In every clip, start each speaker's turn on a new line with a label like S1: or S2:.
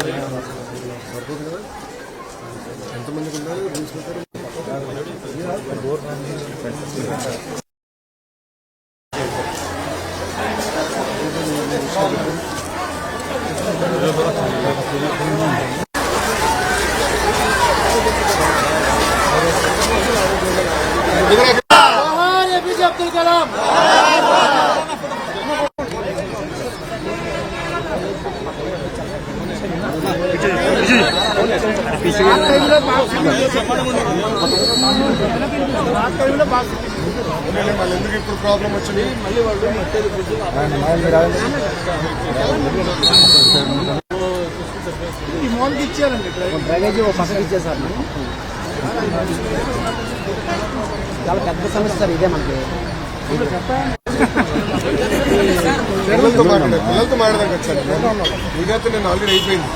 S1: సరిపోతుంది కదా ఎంతమందికి ఉండాలి రూల్స్ ప్రకారం అవునండి, మళ్ళీ ఎందుకు ఇప్పుడు ప్రాబ్లం వచ్చింది
S2: పక్కకి ఇచ్చేసారు చాలా పెద్ద సమస్య సార్ ఇదే మనకి.
S1: పిల్లలతో మాట్లాడదానికి వచ్చాను. మీకైతే నేను ఆల్రెడీ అయిపోయింది.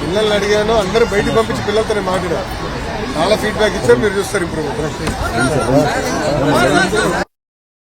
S1: పిల్లల్ని అడిగాను అందరూ బయటికి పంపించి పిల్లలతో మాట్లాడారు. చాలా ఫీడ్బ్యాక్ ఇచ్చారు మీరు చూస్తారు ఇప్పుడు.